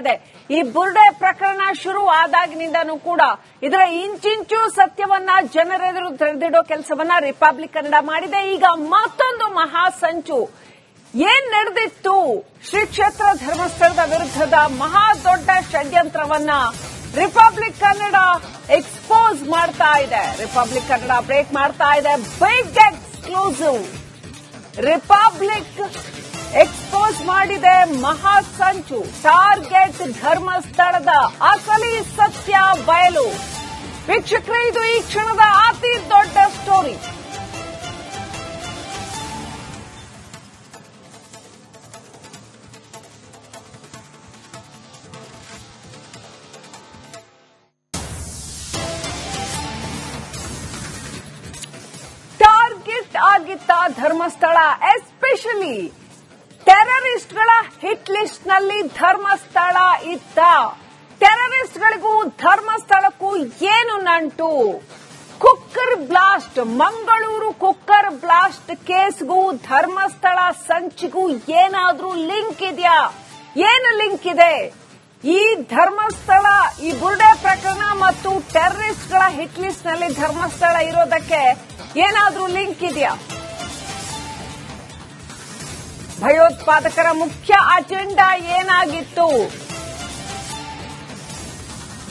ಇದೆ. ಈ ಬುರ್ಡೆ ಪ್ರಕರಣ ಶುರು ಆದಾಗಿನಿಂದನೂ ಕೂಡ ಇದರ ಇಂಚಿಂಚು ಸತ್ಯವನ್ನ ಜನರೆದುರು ತೆರೆದಿಡೋ ಕೆಲಸವನ್ನ ರಿಪಬ್ಲಿಕ್ ಕನ್ನಡ ಮಾಡಿದೆ. ಈಗ ಮತ್ತೊಂದು ಮಹಾಸಂಚು. ಏನ್ ನಡೆದಿತ್ತು? ಶ್ರೀ ಕ್ಷೇತ್ರ ಧರ್ಮಸ್ಥಳದ ವಿರುದ್ಧದ ಮಹಾ ದೊಡ್ಡ ಷಡ್ಯಂತ್ರವನ್ನ ರಿಪಬ್ಲಿಕ್ ಕನ್ನಡ ಎಕ್ಸ್ಪೋಸ್ ಮಾಡ್ತಾ ಇದೆ. ರಿಪಬ್ಲಿಕ್ ಕನ್ನಡ ಬ್ರೇಕ್ ಮಾಡ್ತಾ ಇದೆ. ಬಿಗ್ ಎಕ್ಸ್ಕ್ಲೂಸಿವ್ ರಿಪಬ್ಲಿಕ್ ಎಕ್ಸ್ಪೋಸ್ ಮಾಡಿದೆ ಮಹಾಸಂಚು ಟಾರ್ಗೆಟ್ ಧರ್ಮಸ್ಥಳದ ಅಸಲಿ ಸತ್ಯ ಬಯಲು. ವೀಕ್ಷಕರೇ, ಇದು ಈ ಕ್ಷಣದ ಅತಿ ದೊಡ್ಡ ಸ್ಟೋರಿ ಟಾರ್ಗೆಟ್ ಆಗಿತ್ತ ಧರ್ಮಸ್ಥಳ ಎಸ್ಪೆಷಲಿ ಟೆರರಿಸ್ಟ್ಗಳ ಹಿಟ್ ಲಿಸ್ಟ್ನಲ್ಲಿ ಧರ್ಮಸ್ಥಳ ಇತ್ತ. ಟೆರರಿಸ್ಟ್ಗಳಿಗೂ ಧರ್ಮಸ್ಥಳಕ್ಕೂ ಏನು ನಂಟು? Cooker blast, Mangaluru cooker blast ಕೇಸ್ಗೂ Dharmasthala ಸಂಚಿಗೂ ಏನಾದ್ರೂ ಲಿಂಕ್ ಇದೆಯಾ? ಏನು ಲಿಂಕ್ ಇದೆ? ಈ ಧರ್ಮಸ್ಥಳ, ಈ ಬುರ್ಡೆ ಪ್ರಕರಣ ಮತ್ತು ಟೆರರಿಸ್ಟ್ಗಳ ಹಿಟ್ ಲಿಸ್ಟ್ನಲ್ಲಿ ಧರ್ಮಸ್ಥಳ ಇರೋದಕ್ಕೆ ಏನಾದ್ರೂ ಲಿಂಕ್ ಇದೆಯಾ? ಭಯೋತ್ಪಾದಕರ ಮುಖ್ಯ ಅಜೆಂಡಾ ಏನಾಗಿತ್ತು?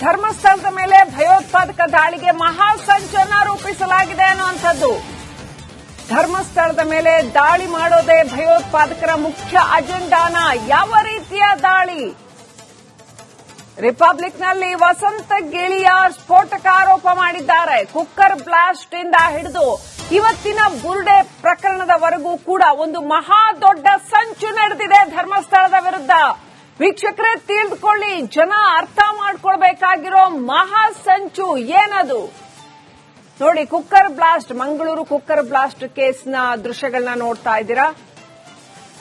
ಧರ್ಮಸ್ಥಳದ ಮೇಲೆ ಭಯೋತ್ಪಾದಕ ದಾಳಿಗೆ ಮಹಾ ಸಂಚಲನ ರೂಪಿಸಲಾಗಿದೆ ಅನ್ನುವಂಥದ್ದು. ಧರ್ಮಸ್ಥಳದ ಮೇಲೆ ದಾಳಿ ಮಾಡೋದೇ ಭಯೋತ್ಪಾದಕರ ಮುಖ್ಯ ಅಜೆಂಡಾನ ಯಾವ ರೀತಿಯ ದಾಳಿ? ರಿಪಬ್ಲಿಕ್ನಲ್ಲಿ ವಸಂತ ಗಿಳಿಯ ಸ್ಫೋಟಕ ಆರೋಪ ಮಾಡಿದ್ದಾರೆ. ಕುಕ್ಕರ್ ಬ್ಲಾಸ್ಟ್ ಇಂದ ಹಿಡಿದು ಇವತ್ತಿನ ಬುರ್ಡೆ ಪ್ರಕರಣದವರೆಗೂ ಕೂಡ ಒಂದು ಮಹಾ ದೊಡ್ಡ ಸಂಚು ನಡೆದಿದೆ ಧರ್ಮಸ್ಥಳದ ವಿರುದ್ಧ. ವೀಕ್ಷಕರೇ, ತಿಳಿದುಕೊಳ್ಳಿ, ಜನ ಅರ್ಥ ಮಾಡ್ಕೊಳ್ಬೇಕಾಗಿರೋ ಮಹಾ ಸಂಚು ಏನದು? ನೋಡಿ, cooker blast, Mangaluru cooker blast ಕೇಸ್ನ ದೃಶ್ಯಗಳನ್ನ ನೋಡ್ತಾ ಇದ್ದೀರಾ?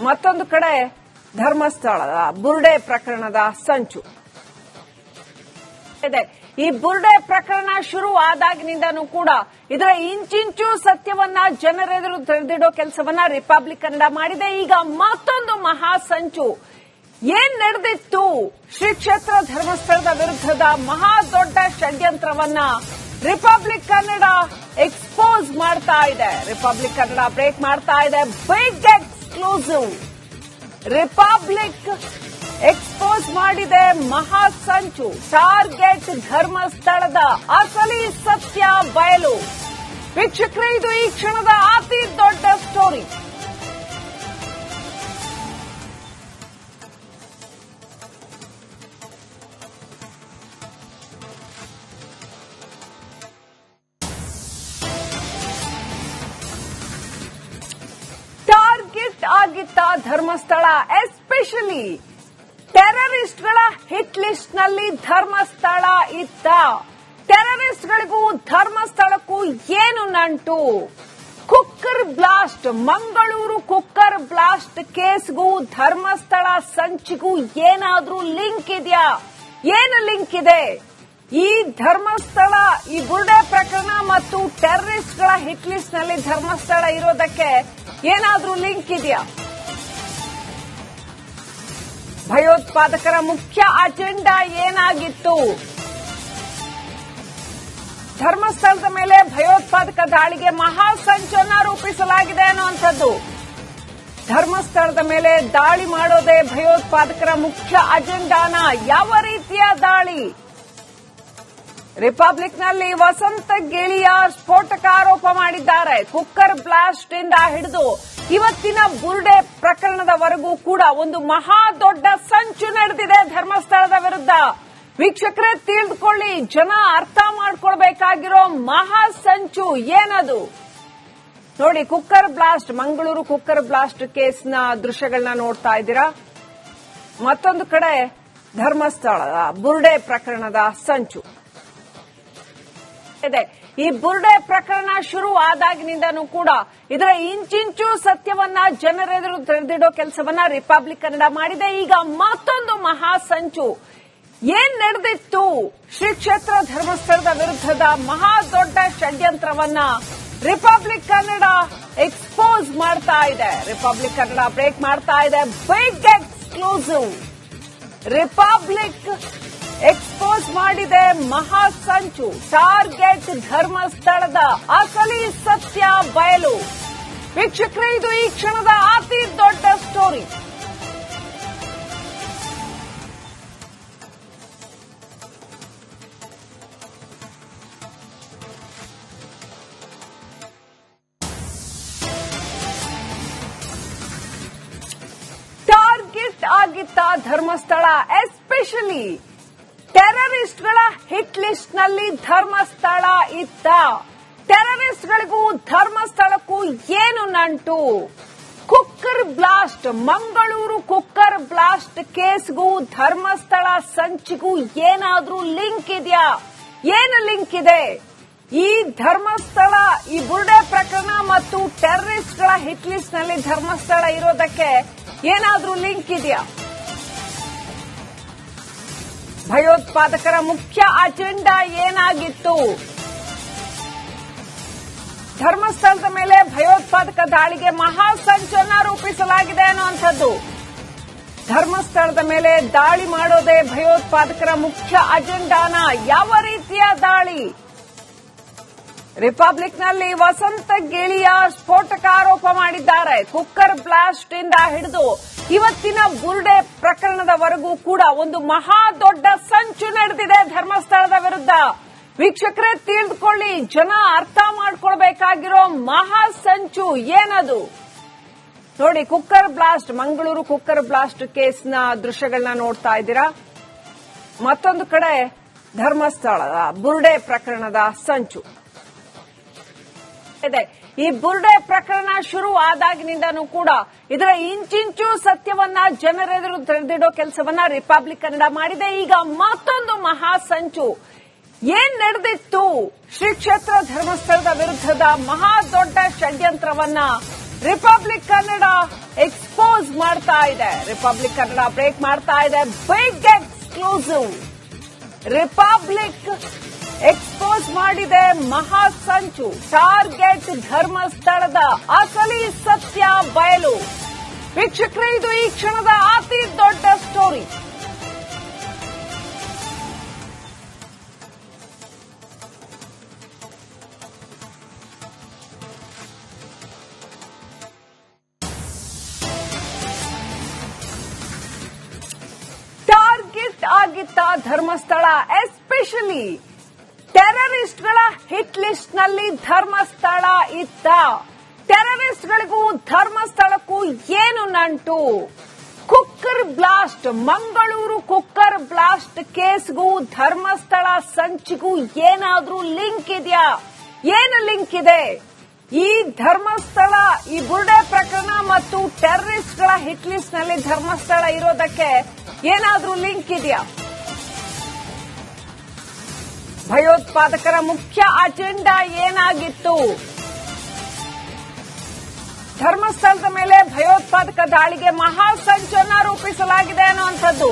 ಮತ್ತೊಂದು ಕಡೆ ಧರ್ಮಸ್ಥಳದ ಬುರ್ಡೆ ಪ್ರಕರಣದ ಸಂಚು. ಇದೆ. ಈ ಬುರ್ಡೆ ಪ್ರಕರಣ ಶುರು ಆದಾಗಿನಿಂದನೂ ಕೂಡ ಇದರ ಇಂಚಿಂಚು ಸತ್ಯವನ್ನ ಜನರೆದುರು ತೆರೆದಿಡೋ ಕೆಲಸವನ್ನ ರಿಪಬ್ಲಿಕ್ ಕನ್ನಡ ಮಾಡಿದೆ. ಈಗ ಮತ್ತೊಂದು ಮಹಾಸಂಚು. ಏನ್ ನಡೆದಿತ್ತು? ಶ್ರೀ ಕ್ಷೇತ್ರ ಧರ್ಮಸ್ಥಳದ ವಿರುದ್ಧದ ಮಹಾ ದೊಡ್ಡ ಷಡ್ಯಂತ್ರವನ್ನ ರಿಪಬ್ಲಿಕ್ ಕನ್ನಡ ಎಕ್ಸ್ಪೋಸ್ ಮಾಡ್ತಾ ಇದೆ. ರಿಪಬ್ಲಿಕ್ ಕನ್ನಡ ಬ್ರೇಕ್ ಮಾಡ್ತಾ ಇದೆ. ಬಿಗ್ ಎಕ್ಸ್ಕ್ಲೂಸಿವ್ ರಿಪಬ್ಲಿಕ್ ಎಕ್ಸ್ಪೋಸ್ ಮಾಡಿದೆ ಮಹಾ ಸಂಚು ಟಾರ್ಗೆಟ್ ಧರ್ಮಸ್ಥಳದ ಅಸಲಿ ಸತ್ಯ ಬಯಲು. ವೀಕ್ಷಕರೇ ಇದು ಈ ಕ್ಷಣದ ಅತಿ ದೊಡ್ಡ ಸ್ಟೋರಿ ಟಾರ್ಗೆಟ್ ಆಗಿತ್ತ ಧರ್ಮಸ್ಥಳ, ಎಸ್ಪೆಷಲಿ ಟೆರರಿಸ್ಟ್ಗಳ ಹಿಟ್ ಲಿಸ್ಟ್ನಲ್ಲಿ ಧರ್ಮಸ್ಥಳ ಇತ್ತ. ಟೆರರಿಸ್ಟ್ಗಳಿಗೂ ಧರ್ಮಸ್ಥಳಕ್ಕೂ ಏನು ನಂಟು? Cooker blast, Mangaluru cooker blast ಕೇಸ್ಗೂ Dharmasthala ಸಂಚಿಗೂ ಏನಾದ್ರೂ ಲಿಂಕ್ ಇದೆಯಾ? ಏನು ಲಿಂಕ್ ಇದೆ? ಈ ಧರ್ಮಸ್ಥಳ, ಈ ಬುರ್ಡೆ ಪ್ರಕರಣ ಮತ್ತು ಟೆರರಿಸ್ಟ್ಗಳ ಹಿಟ್ ಲಿಸ್ಟ್ನಲ್ಲಿ ಧರ್ಮಸ್ಥಳ ಇರೋದಕ್ಕೆ ಏನಾದ್ರೂ ಲಿಂಕ್ ಇದೆಯಾ? ಭಯೋತ್ಪಾದಕರ ಮುಖ್ಯ ಅಜೆಂಡಾ ಏನಾಗಿತ್ತು? ಧರ್ಮಸ್ಥಳದ ಮೇಲೆ ಭಯೋತ್ಪಾದಕ ದಾಳಿಗೆ ಮಹಾ ಸಂಚನ್ನ ರೂಪಿಸಲಾಗಿದೆ ಅನ್ನುವಂಥದ್ದು. ಧರ್ಮಸ್ಥಳದ ಮೇಲೆ ದಾಳಿ ಮಾಡೋದೇ ಭಯೋತ್ಪಾದಕರ ಮುಖ್ಯ ಅಜೆಂಡಾನ ಯಾವ ರೀತಿಯ ದಾಳಿ? ರಿಪಬ್ಲಿಕ್ನಲ್ಲಿ ವಸಂತ ಗಿಳಿಯ ಸ್ಫೋಟಕ ಆರೋಪ ಮಾಡಿದ್ದಾರೆ. ಕುಕ್ಕರ್ ಬ್ಲಾಸ್ಟ್ ಇಂದ ಹಿಡಿದು ಇವತ್ತಿನ ಬುರ್ಡೆ ಪ್ರಕರಣದವರೆಗೂ ಕೂಡ ಒಂದು ಮಹಾ ದೊಡ್ಡ ಸಂಚು ನಡೆದಿದೆ ಧರ್ಮಸ್ಥಳದ ವಿರುದ್ಧ. ವೀಕ್ಷಕರೇ, ತಿಳಿದುಕೊಳ್ಳಿ, ಜನ ಅರ್ಥ ಮಾಡ್ಕೊಳ್ಬೇಕಾಗಿರೋ ಮಹಾ ಸಂಚು ಏನದು? ನೋಡಿ, cooker blast, Mangaluru cooker blast ಕೇಸ್ನ ದೃಶ್ಯಗಳನ್ನ ನೋಡ್ತಾ ಇದ್ದೀರಾ? ಮತ್ತೊಂದು ಕಡೆ ಧರ್ಮಸ್ಥಳದ ಬುರ್ಡೆ ಪ್ರಕರಣದ ಸಂಚು. ಇದೆ. ಈ ಬುರ್ಡೆ ಪ್ರಕರಣ ಶುರು ಆದಾಗಿನಿಂದನೂ ಕೂಡ ಇದರ ಇಂಚಿಂಚು ಸತ್ಯವನ್ನ ಜನರೆದುರು ತೆರೆದಿಡೋ ಕೆಲಸವನ್ನ ರಿಪಬ್ಲಿಕ್ ಕನ್ನಡ ಮಾಡಿದೆ. ಈಗ ಮತ್ತೊಂದು ಮಹಾಸಂಚು. ಏನ್ ನಡೆದಿತ್ತು? ಶ್ರೀ ಕ್ಷೇತ್ರ ಧರ್ಮಸ್ಥಳದ ವಿರುದ್ಧದ ಮಹಾ ದೊಡ್ಡ ಷಡ್ಯಂತ್ರವನ್ನ ರಿಪಬ್ಲಿಕ್ ಕನ್ನಡ ಎಕ್ಸ್ಪೋಸ್ ಮಾಡ್ತಾ ಇದೆ. ರಿಪಬ್ಲಿಕ್ ಕನ್ನಡ ಬ್ರೇಕ್ ಮಾಡ್ತಾ ಇದೆ. ಬಿಗ್ ಎಕ್ಸ್ಕ್ಲೂಸಿವ್ ರಿಪಬ್ಲಿಕ್ ಎಕ್ಸ್ಪೋಸ್ ಮಾಡಿದೆ ಮಹಾ ಸಂಚು ಟಾರ್ಗೆಟ್ ಧರ್ಮಸ್ಥಳದ ಅಸಲಿ ಸತ್ಯ ಬಯಲು. ವೀಕ್ಷಕರೇ, ಇದು ಈ ಕ್ಷಣದ ಅತಿ ದೊಡ್ಡ ಸ್ಟೋರಿ. ಟಾರ್ಗೆಟ್ ಆಗಿತ್ತ ಧರ್ಮಸ್ಥಳ, ಎಸ್ಪೆಷಲಿ ಟೆರರಿಸ್ಟ್ಗಳ ಹಿಟ್ ಲಿಸ್ಟ್ನಲ್ಲಿ ಧರ್ಮಸ್ಥಳ ಇತ್ತ. ಟೆರರಿಸ್ಟ್ಗಳಿಗೂ ಧರ್ಮಸ್ಥಳಕ್ಕೂ ಏನು ನಂಟು? Cooker blast, Mangaluru cooker blast ಕೇಸ್ಗೂ Dharmasthala ಸಂಚಿಗೂ ಏನಾದ್ರೂ ಲಿಂಕ್ ಇದೆಯಾ? ಏನು ಲಿಂಕ್ ಇದೆ? ಈ ಧರ್ಮಸ್ಥಳ, ಈ ಬುರ್ಡೆ ಪ್ರಕರಣ ಮತ್ತು ಟೆರರಿಸ್ಟ್ಗಳ ಹಿಟ್ ಲಿಸ್ಟ್ನಲ್ಲಿ ಧರ್ಮಸ್ಥಳ ಇರೋದಕ್ಕೆ ಏನಾದ್ರೂ ಲಿಂಕ್ ಇದೆಯಾ? ಭಯೋತ್ಪಾದಕರ ಮುಖ್ಯ ಅಜೆಂಡಾ ಏನಾಗಿತ್ತು? ಧರ್ಮಸ್ಥಳದ ಮೇಲೆ ಭಯೋತ್ಪಾದಕ ದಾಳಿಗೆ ಮಹಾ ರೂಪಿಸಲಾಗಿದೆ ಅನ್ನುವಂಥದ್ದು. ಧರ್ಮಸ್ಥಳದ ಮೇಲೆ ದಾಳಿ ಮಾಡೋದೇ ಭಯೋತ್ಪಾದಕರ ಮುಖ್ಯ ಅಜೆಂಡಾನ ಯಾವ ರೀತಿಯ ದಾಳಿ? ರಿಪಬ್ಲಿಕ್ನಲ್ಲಿ ವಸಂತ ಗಿಳಿಯ ಸ್ಫೋಟಕ ಆರೋಪ ಮಾಡಿದ್ದಾರೆ. ಕುಕ್ಕರ್ ಬ್ಲಾಸ್ಟ್ ಇಂದ ಹಿಡಿದು ಇವತ್ತಿನ ಬುರ್ಡೆ ಪ್ರಕರಣದವರೆಗೂ ಕೂಡ ಒಂದು ಮಹಾ ದೊಡ್ಡ ಸಂಚು ನಡೆದಿದೆ ಧರ್ಮಸ್ಥಳದ ವಿರುದ್ಧ. ವೀಕ್ಷಕರೇ, ತಿಳಿದುಕೊಳ್ಳಿ, ಜನ ಅರ್ಥ ಮಾಡ್ಕೊಳ್ಬೇಕಾಗಿರೋ ಮಹಾ ಸಂಚು ಏನದು? ನೋಡಿ, cooker blast, Mangaluru cooker blast ಕೇಸ್ನ ದೃಶ್ಯಗಳನ್ನ ನೋಡ್ತಾ ಇದ್ದೀರಾ? ಮತ್ತೊಂದು ಕಡೆ ಧರ್ಮಸ್ಥಳದ ಬುರ್ಡೆ ಪ್ರಕರಣದ ಸಂಚು. ಇದೆ. ಈ ಬುರ್ಡೆ ಪ್ರಕರಣ ಶುರು ಆದಾಗಿನಿಂದನೂ ಕೂಡ ಇದರ ಇಂಚಿಂಚು ಸತ್ಯವನ್ನ ಜನರೆದುರು ತೆರೆದಿಡೋ ಕೆಲಸವನ್ನ ರಿಪಬ್ಲಿಕ್ ಕನ್ನಡ ಮಾಡಿದೆ. ಈಗ ಮತ್ತೊಂದು ಮಹಾಸಂಚು. ಏನ್ ನಡೆದಿತ್ತು? ಶ್ರೀ ಕ್ಷೇತ್ರ ಧರ್ಮಸ್ಥಳದ ವಿರುದ್ಧದ ಮಹಾ ದೊಡ್ಡ ಷಡ್ಯಂತ್ರವನ್ನ ರಿಪಬ್ಲಿಕ್ ಕನ್ನಡ ಎಕ್ಸ್ಪೋಸ್ ಮಾಡ್ತಾ ಇದೆ. ರಿಪಬ್ಲಿಕ್ ಕನ್ನಡ ಬ್ರೇಕ್ ಮಾಡ್ತಾ ಇದೆ. ಬಿಗ್ ಎಕ್ಸ್ಕ್ಲೂಸಿವ್ ರಿಪಬ್ಲಿಕ್ ಎಕ್ಸ್ಪೋಸ್ ಮಾಡಿದೆ ಮಹಾ ಸಂಚು ಟಾರ್ಗೆಟ್ ಧರ್ಮಸ್ಥಳದ ಅಸಲಿ ಸತ್ಯ ಬಯಲು. ವೀಕ್ಷಕರೇ, ಇದು ಈ ಕ್ಷಣದ ಅತಿ ದೊಡ್ಡ ಸ್ಟೋರಿ ಟಾರ್ಗೆಟ್ ಆಗಿತ್ತ ಧರ್ಮಸ್ಥಳ ಎಸ್ಪೆಷಲಿ ಟೆರರಿಸ್ಟ್ಗಳ ಹಿಟ್ ಲಿಸ್ಟ್ನಲ್ಲಿ ಧರ್ಮಸ್ಥಳ ಇತ್ತ. ಟೆರರಿಸ್ಟ್ಗಳಿಗೂ ಧರ್ಮಸ್ಥಳಕ್ಕೂ ಏನು ನಂಟು? Cooker blast, Mangaluru cooker blast ಕೇಸ್ಗೂ Dharmasthala ಸಂಚಿಗೂ ಏನಾದ್ರೂ ಲಿಂಕ್ ಇದೆಯಾ? ಏನು ಲಿಂಕ್ ಇದೆ? ಈ ಧರ್ಮಸ್ಥಳ, ಈ ಬುರ್ಡೆ ಪ್ರಕರಣ ಮತ್ತು ಟೆರರಿಸ್ಟ್ಗಳ ಹಿಟ್ ಲಿಸ್ಟ್ನಲ್ಲಿ ಧರ್ಮಸ್ಥಳ ಇರೋದಕ್ಕೆ ಏನಾದ್ರೂ ಲಿಂಕ್ ಇದೆಯಾ? ಭಯೋತ್ಪಾದಕರ ಮುಖ್ಯ ಅಜೆಂಡಾ ಏನಾಗಿತ್ತು? ಧರ್ಮಸ್ಥಳದ ಮೇಲೆ ಭಯೋತ್ಪಾದಕ ದಾಳಿಗೆ ಮಹಾ ಸಂಚನ್ನ ರೂಪಿಸಲಾಗಿದೆ ಅನ್ನುವಂಥದ್ದು.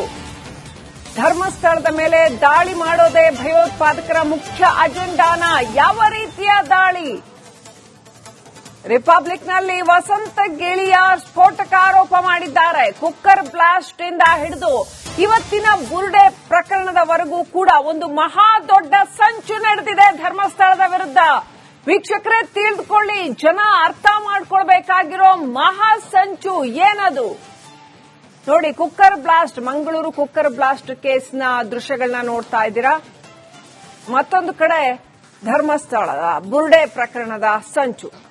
ಧರ್ಮಸ್ಥಳದ ಮೇಲೆ ದಾಳಿ ಮಾಡೋದೇ ಭಯೋತ್ಪಾದಕರ ಮುಖ್ಯ ಅಜೆಂಡಾನ ಯಾವ ರೀತಿಯ ದಾಳಿ? ರಿಪಬ್ಲಿಕ್ನಲ್ಲಿ ವಸಂತ ಗಿಳಿಯ ಸ್ಫೋಟಕ ಆರೋಪ ಮಾಡಿದ್ದಾರೆ. ಕುಕ್ಕರ್ ಬ್ಲಾಸ್ಟ್ ಇಂದ ಹಿಡಿದು ಇವತ್ತಿನ ಬುರ್ಡೆ ಪ್ರಕರಣದವರೆಗೂ ಕೂಡ ಒಂದು ಮಹಾ ದೊಡ್ಡ ಸಂಚು ನಡೆದಿದೆ ಧರ್ಮಸ್ಥಳದ ವಿರುದ್ಧ. ವೀಕ್ಷಕರೇ, ತಿಳಿದುಕೊಳ್ಳಿ, ಜನ ಅರ್ಥ ಮಾಡ್ಕೊಳ್ಬೇಕಾಗಿರೋ ಮಹಾ ಸಂಚು ಏನದು? ನೋಡಿ, cooker blast, Mangaluru cooker blast ಕೇಸ್ನ ದೃಶ್ಯಗಳನ್ನ ನೋಡ್ತಾ ಇದ್ದೀರಾ? ಮತ್ತೊಂದು ಕಡೆ ಧರ್ಮಸ್ಥಳದ ಬುರ್ಡೆ ಪ್ರಕರಣದ ಸಂಚು.